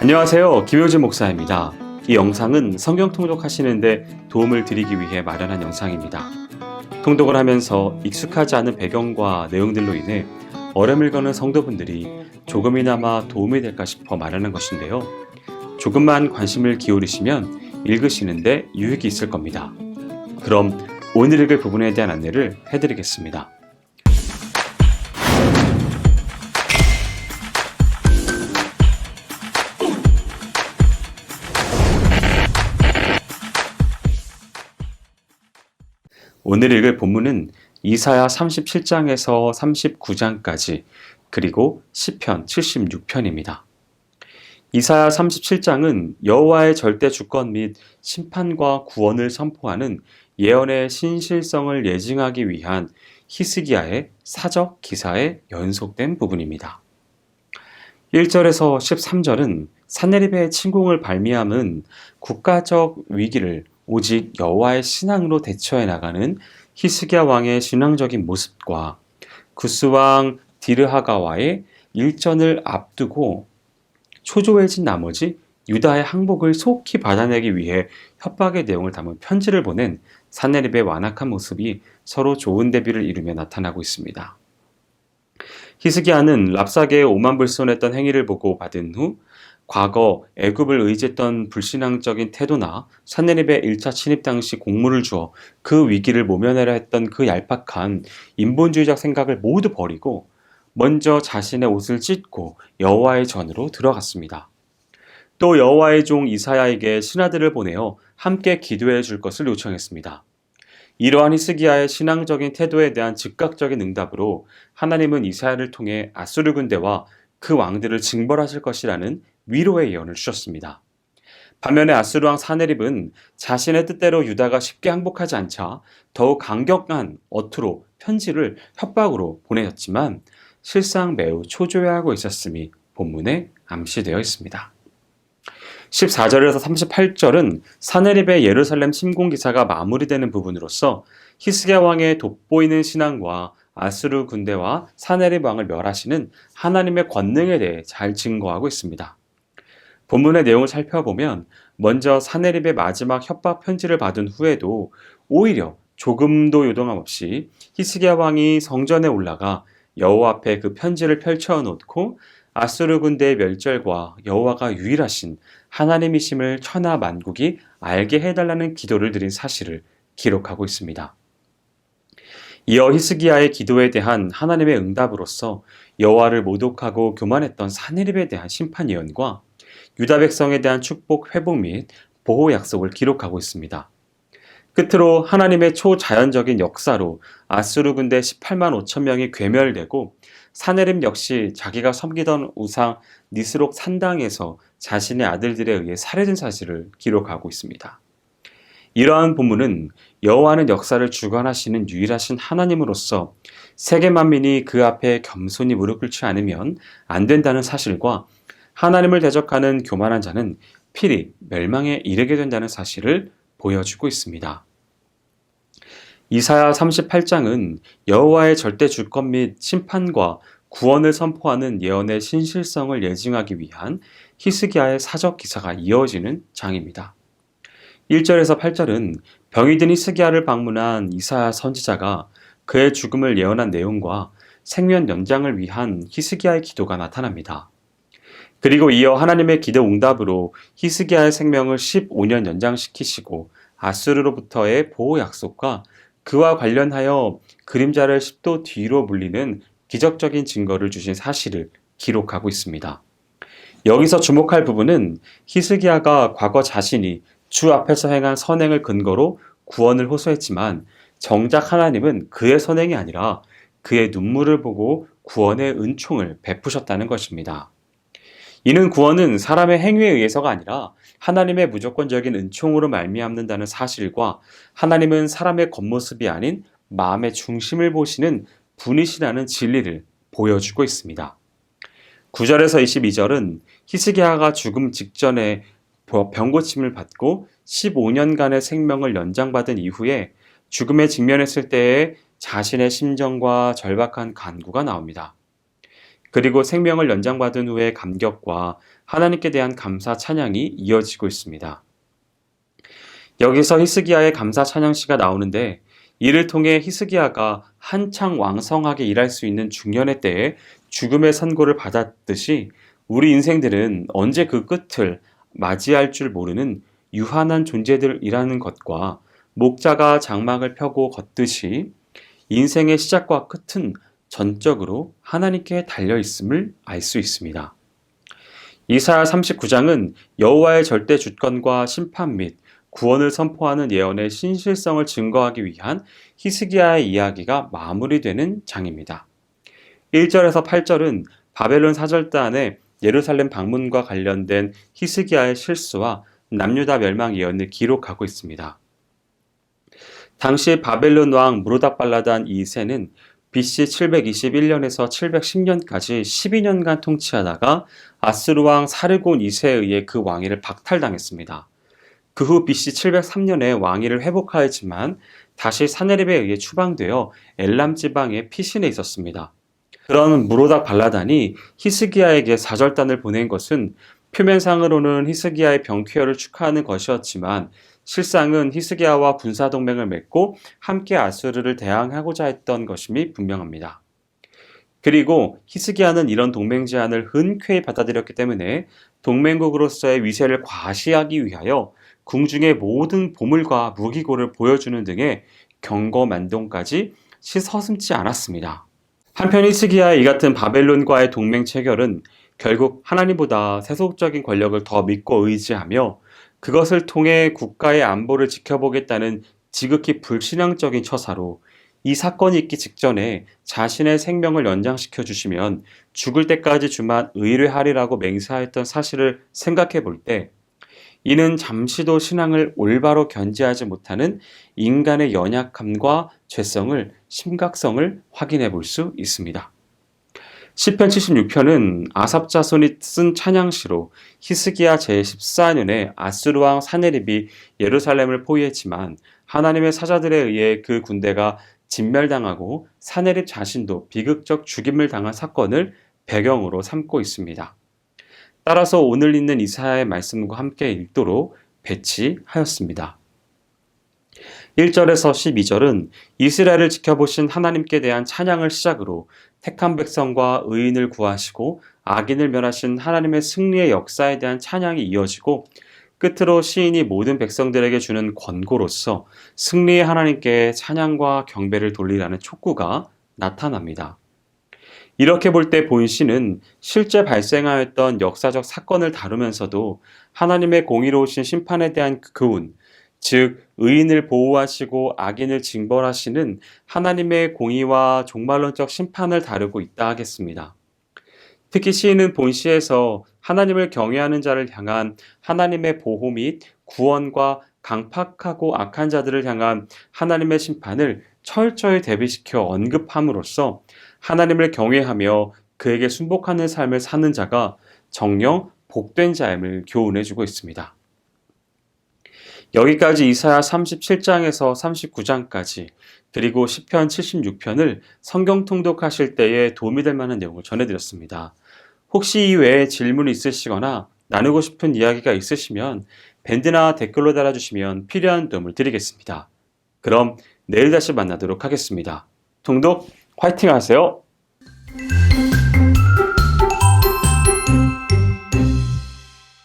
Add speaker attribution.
Speaker 1: 안녕하세요. 김효진 목사입니다. 이 영상은 성경 통독하시는데 도움을 드리기 위해 마련한 영상입니다. 통독을 하면서 익숙하지 않은 배경과 내용들로 인해 어려움을 거는 성도분들이 조금이나마 도움이 될까 싶어 마련한 것인데요. 조금만 관심을 기울이시면 읽으시는데 유익이 있을 겁니다. 그럼 오늘 읽을 부분에 대한 안내를 해드리겠습니다. 오늘 읽을 본문은 이사야 37장에서 39장까지 그리고 시편 76편입니다. 이사야 37장은 여호와의 절대 주권 및 심판과 구원을 선포하는 예언의 신실성을 예증하기 위한 히스기야의 사적 기사에 연속된 부분입니다. 1절에서 13절은 사네립의 침공을 발미함은 국가적 위기를 오직 여호와의 신앙으로 대처해 나가는 히스기야 왕의 신앙적인 모습과 구스 왕 디르하가와의 일전을 앞두고 초조해진 나머지 유다의 항복을 속히 받아내기 위해 협박의 내용을 담은 편지를 보낸 사네립의 완악한 모습이 서로 좋은 대비를 이루며 나타나고 있습니다. 히스기야는 랍사게의 오만불손했던 행위를 보고 받은 후 과거 애굽을 의지했던 불신앙적인 태도나 사네립의 1차 침입 당시 공물을 주어 그 위기를 모면하려 했던 그 얄팍한 인본주의적 생각을 모두 버리고 먼저 자신의 옷을 찢고 여호와의 전으로 들어갔습니다. 또 여호와의 종 이사야에게 신하들을 보내어 함께 기도해 줄 것을 요청했습니다. 이러한 히스기야의 신앙적인 태도에 대한 즉각적인 응답으로 하나님은 이사야를 통해 아수르 군대와 그 왕들을 징벌하실 것이라는 위로의 예언을 주셨습니다. 반면에 아수르 왕 사네립은 자신의 뜻대로 유다가 쉽게 항복하지 않자 더욱 강력한 어투로 편지를 협박으로 보내셨지만 실상 매우 초조해하고 있었음이 본문에 암시되어 있습니다. 14절에서 38절은 사네립의 예루살렘 침공 기사가 마무리되는 부분으로서 히스기야 왕의 돋보이는 신앙과 아수르 군대와 사네립 왕을 멸하시는 하나님의 권능에 대해 잘 증거하고 있습니다. 본문의 내용을 살펴보면 먼저 사네립의 마지막 협박 편지를 받은 후에도 오히려 조금도 요동함 없이 히스기야 왕이 성전에 올라가 여호와 앞에 그 편지를 펼쳐 놓고 아수르 군대의 멸절과 여호와가 유일하신 하나님이심을 천하 만국이 알게 해달라는 기도를 드린 사실을 기록하고 있습니다. 이어 히스기야의 기도에 대한 하나님의 응답으로서 여호와를 모독하고 교만했던 사네립에 대한 심판 예언과 유다 백성에 대한 축복 회복 및 보호 약속을 기록하고 있습니다. 끝으로 하나님의 초자연적인 역사로 아수르 군대 18만 5천 명이 괴멸되고 사네립 역시 자기가 섬기던 우상 니스록 산당에서 자신의 아들들에 의해 살해된 사실을 기록하고 있습니다. 이러한 본문은 여호와는 역사를 주관하시는 유일하신 하나님으로서 세계 만민이 그 앞에 겸손히 무릎 꿇지 않으면 안 된다는 사실과 하나님을 대적하는 교만한 자는 필히 멸망에 이르게 된다는 사실을 보여주고 있습니다. 이사야 38장은 여호와의 절대 주권 및 심판과 구원을 선포하는 예언의 신실성을 예증하기 위한 히스기야의 사적 기사가 이어지는 장입니다. 1절에서 8절은 병이 든 히스기야를 방문한 이사야 선지자가 그의 죽음을 예언한 내용과 생명 연장을 위한 히스기야의 기도가 나타납니다. 그리고 이어 하나님의 기도 응답으로 히스기야의 생명을 15년 연장시키시고 아수르로부터의 보호 약속과 그와 관련하여 그림자를 10도 뒤로 물리는 기적적인 증거를 주신 사실을 기록하고 있습니다. 여기서 주목할 부분은 히스기야가 과거 자신이 주 앞에서 행한 선행을 근거로 구원을 호소했지만 정작 하나님은 그의 선행이 아니라 그의 눈물을 보고 구원의 은총을 베푸셨다는 것입니다. 이는 구원은 사람의 행위에 의해서가 아니라 하나님의 무조건적인 은총으로 말미암는다는 사실과 하나님은 사람의 겉모습이 아닌 마음의 중심을 보시는 분이시라는 진리를 보여주고 있습니다. 9절에서 22절은 히스기야가 죽음 직전에 병고침을 받고 15년간의 생명을 연장받은 이후에 죽음에 직면했을 때의 자신의 심정과 절박한 간구가 나옵니다. 그리고 생명을 연장받은 후의 감격과 하나님께 대한 감사 찬양이 이어지고 있습니다. 여기서 히스기야의 감사 찬양시가 나오는데 이를 통해 히스기야가 한창 왕성하게 일할 수 있는 중년의 때에 죽음의 선고를 받았듯이 우리 인생들은 언제 그 끝을 맞이할 줄 모르는 유한한 존재들이라는 것과 목자가 장막을 펴고 걷듯이 인생의 시작과 끝은 전적으로 하나님께 달려 있음을 알 수 있습니다. 이사야 39장은 여호와의 절대 주권과 심판 및 구원을 선포하는 예언의 신실성을 증거하기 위한 히스기야의 이야기가 마무리되는 장입니다. 1절에서 8절은 바벨론 사절단의 예루살렘 방문과 관련된 히스기야의 실수와 남유다 멸망 예언을 기록하고 있습니다. 당시 바벨론 왕 무르닥발라단 2세는 BC 721년에서 710년까지 12년간 통치하다가 아스루 왕 사르곤 2세에 의해 그 왕위를 박탈당했습니다. 그 후 BC 703년에 왕위를 회복하였지만 다시 사네립에 의해 추방되어 엘람 지방의 피신해 있었습니다. 그런 무로닥 발라단이 히스기야에게 사절단을 보낸 것은 표면상으로는 히스기야의 병쾌혈을 축하하는 것이었지만 실상은 히스기야와 군사 동맹을 맺고 함께 아수르를 대항하고자 했던 것임이 분명합니다. 그리고 히스기야는 이런 동맹 제안을 흔쾌히 받아들였기 때문에 동맹국으로서의 위세를 과시하기 위하여 궁중의 모든 보물과 무기고를 보여주는 등의 경거만동까지 시서슴지 않았습니다. 한편 히스기야의 이 같은 바벨론과의 동맹 체결은 결국 하나님보다 세속적인 권력을 더 믿고 의지하며 그것을 통해 국가의 안보를 지켜보겠다는 지극히 불신앙적인 처사로 이 사건이 있기 직전에 자신의 생명을 연장시켜 주시면 죽을 때까지 주만 의뢰하리라고 맹세하였던 사실을 생각해 볼 때 이는 잠시도 신앙을 올바로 견지하지 못하는 인간의 연약함과 죄성을 심각성을 확인해 볼 수 있습니다. 시편 76편은 아삽 자손이 쓴 찬양시로 히스기야 제14년에 아스루 왕 사네립이 예루살렘을 포위했지만 하나님의 사자들에 의해 그 군대가 진멸당하고 사네립 자신도 비극적 죽임을 당한 사건을 배경으로 삼고 있습니다. 따라서 오늘 있는 이사야의 말씀과 함께 읽도록 배치하였습니다. 1절에서 12절은 이스라엘을 지켜보신 하나님께 대한 찬양을 시작으로 택한 백성과 의인을 구하시고 악인을 멸하신 하나님의 승리의 역사에 대한 찬양이 이어지고 끝으로 시인이 모든 백성들에게 주는 권고로서 승리의 하나님께 찬양과 경배를 돌리라는 촉구가 나타납니다. 이렇게 볼 때 본시는 실제 발생하였던 역사적 사건을 다루면서도 하나님의 공의로우신 심판에 대한 교훈, 즉 의인을 보호하시고 악인을 징벌하시는 하나님의 공의와 종말론적 심판을 다루고 있다 하겠습니다. 특히 시인은 본시에서 하나님을 경외하는 자를 향한 하나님의 보호 및 구원과 강팍하고 악한 자들을 향한 하나님의 심판을 철저히 대비시켜 언급함으로써 하나님을 경외하며 그에게 순복하는 삶을 사는 자가 정령 복된 자임을 교훈해 주고 있습니다. 여기까지 이사야 37장에서 39장까지 그리고 시편 76편을 성경 통독하실 때에 도움이 될 만한 내용을 전해드렸습니다. 혹시 이 외에 질문이 있으시거나 나누고 싶은 이야기가 있으시면 밴드나 댓글로 달아주시면 필요한 도움을 드리겠습니다. 그럼 내일 다시 만나도록 하겠습니다. 통독 화이팅 하세요!